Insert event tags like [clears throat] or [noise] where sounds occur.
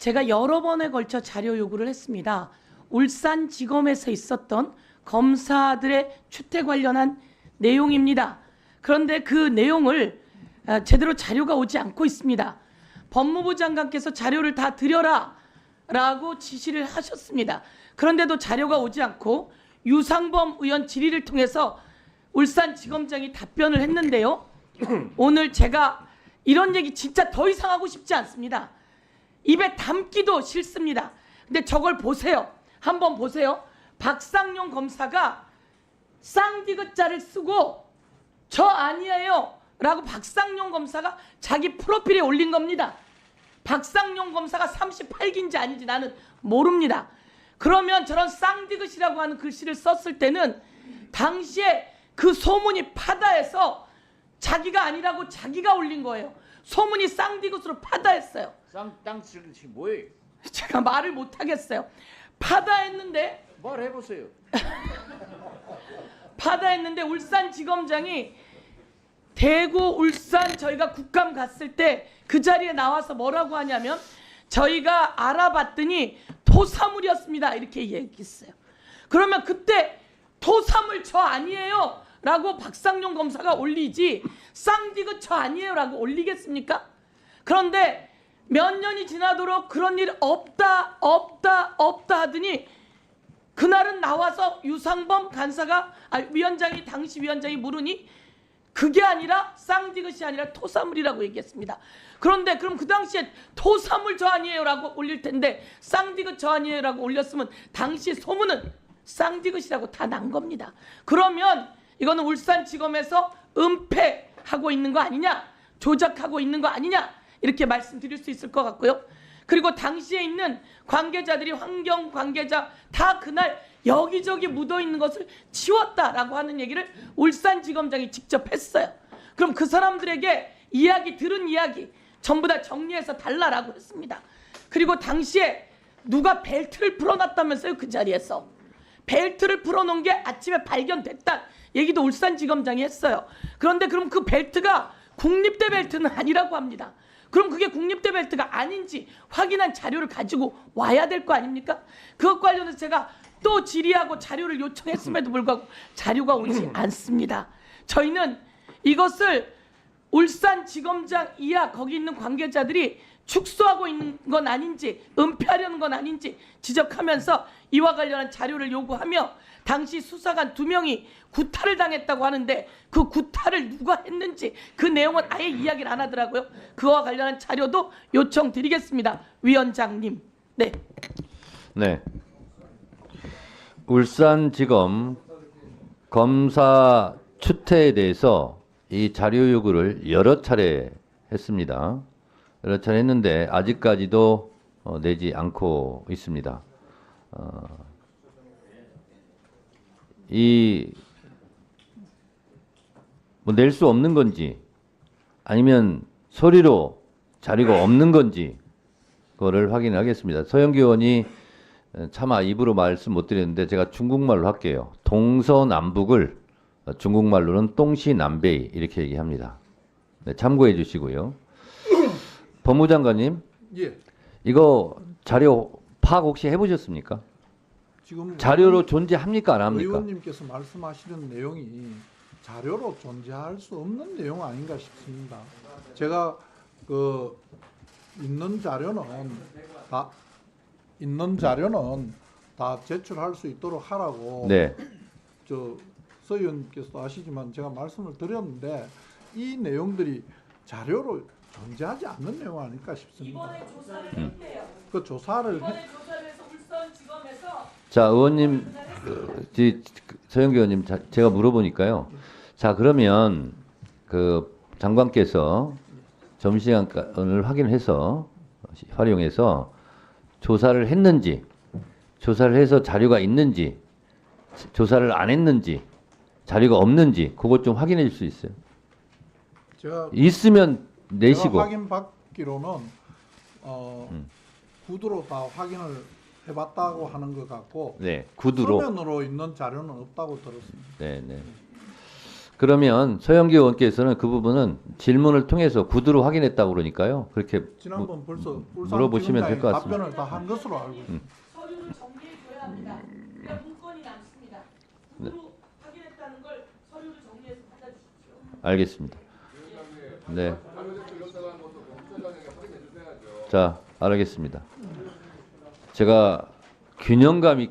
제가 여러 번에 걸쳐 자료 요구를 했습니다. 울산지검에서 있었던 검사들의 추태 관련한 내용입니다. 그런데 그 내용을 아, 제대로 자료가 오지 않고 있습니다. 법무부 장관께서 자료를 다 드려라 라고 지시를 하셨습니다. 그런데도 자료가 오지 않고 유상범 의원 질의를 통해서 울산지검장이 답변을 했는데요. [clears throat] 오늘 제가 이런 얘기 진짜 더 이상 하고 싶지 않습니다. 입에 담기도 싫습니다. 근데 저걸 보세요. 한번 보세요. 박상용 검사가 쌍디귿자를 쓰고 저 아니에요. 라고 박상용 검사가 자기 프로필에 올린 겁니다. 박상용 검사가 38기인지 아닌지 나는 모릅니다. 그러면 저런 쌍디귿이라고 하는 글씨를 썼을 때는 당시에 그 소문이 파다해서 자기가 아니라고 자기가 올린 거예요. 소문이 쌍디귿으로 파다했어요. 쌍땅 쓰기 뭐예요? [laughs] 제가 말을 못 하겠어요. 파다했는데 말해 보세요. [laughs] 파다했는데 울산 지검장이 대구 울산 저희가 국감 갔을 때 그 자리에 나와서 뭐라고 하냐면 저희가 알아봤더니 토사물이었습니다 이렇게 얘기했어요. 그러면 그때 토사물 저 아니에요 라고 박상용 검사가 올리지 쌍디그 저 아니에요 라고 올리겠습니까? 그런데 몇 년이 지나도록 그런 일 없다 없다 없다 하더니 그날은 나와서 유상범 간사가 아, 위원장이 당시 위원장이 물으니 그게 아니라 쌍디귿이 아니라 토사물이라고 얘기했습니다. 그런데 그럼 그 당시에 토사물 저 아니에요라고 올릴 텐데 쌍디귿 저 아니에요라고 올렸으면 당시 소문은 쌍디귿이라고 다 난 겁니다. 그러면 이거는 울산지검에서 은폐하고 있는 거 아니냐, 조작하고 있는 거 아니냐 이렇게 말씀드릴 수 있을 것 같고요. 그리고 당시에 있는 관계자들이 환경 관계자 다 그날 여기저기 묻어 있는 것을 치웠다라고 하는 얘기를 울산지검장이 직접 했어요. 그럼 그 사람들에게 이야기 들은 이야기 전부 다 정리해서 달라라고 했습니다. 그리고 당시에 누가 벨트를 풀어놨다면서요 그 자리에서 벨트를 풀어놓은 게 아침에 발견됐다 얘기도 울산지검장이 했어요. 그런데 그럼 그 벨트가 국립대 벨트는 아니라고 합니다. 그럼 그게 국립대 벨트가 아닌지 확인한 자료를 가지고 와야 될 거 아닙니까? 그것 관련해서 제가 또 질의하고 자료를 요청했음에도 [laughs] 불구하고 자료가 오지 않습니다. 저희는 이것을 울산지검장 이하 거기 있는 관계자들이 축소하고 있는 건 아닌지 은폐하려는 건 아닌지 지적하면서 이와 관련한 자료를 요구하며 당시 수사관 두 명이 구타를 당했다고 하는데 그 구타를 누가 했는지 그 내용은 아예 이야기를 안 하더라고요. 그와 관련한 자료도 요청드리겠습니다. 위원장님. 네. 네. 울산지검 검사 추태에 대해서 이 자료 요구를 여러 차례 했습니다. 여러 차례 했는데 아직까지도 어, 내지 않고 있습니다. 어, 이뭐 낼 수 없는 건지 아니면 소리로 자료가 없는 건지 그거를 확인하겠습니다. 서영기 의원이 차마 입으로 말씀 못 드렸는데 제가 중국말로 할게요. 동서남북을 중국말로는 똥시남베이 이렇게 얘기합니다. 네, 참고해 주시고요. 법무장관님, 예. 이거 자료 파악 혹시 해보셨습니까? 지금 자료로 존재합니까 안 합니까? 의원님께서 말씀하시는 내용이 자료로 존재할 수 없는 내용 아닌가 싶습니다. 제가 그 있는 자료는 다 있는 자료는 다 제출할 수 있도록 하라고 네, 저 서 의원께서도 아시지만 제가 말씀을 드렸는데 이 내용들이 자료로 존재하지 않는 내용 아닐까 싶습니다. 이번에 조사를 했대요. 그 조사를 해- 이번에 조사를 해서 울산지검에서 자 의원님, 그, 지- 서영기 의원님, 자, 제가 물어보니까요. 자 그러면 그 장관께서 점심시간을 확인해서 활용해서 조사를 했는지, 조사를 해서 자료가 있는지, 조사를 안 했는지, 자료가 없는지 그것 좀 확인해 줄 수 있어요. 있으면 내시고. 제가 확인 받기로는 어, 음. 구두로 다 확인을 해봤다고 하는 것 같고 네, 구두로. 서면으로 있는 자료는 없다고 들었습니다. 네, 네. 그러면 서영기 의원께서는 그 부분은 질문을 통해서 구두로 확인했다고 그러니까요. 그렇게 지난번 벌써 물어보시면 될 것 같습니다. 답변을 다 한 것으로 알고 있습니다. 서류를 정리해 줘야 합니다. 그냥 문건이 남습니다. 구두로 확인했다는 걸 서류를 정리해서 받아주십시오. 알겠습니다. 네. 자, 알겠습니다. 제가 균형감 있게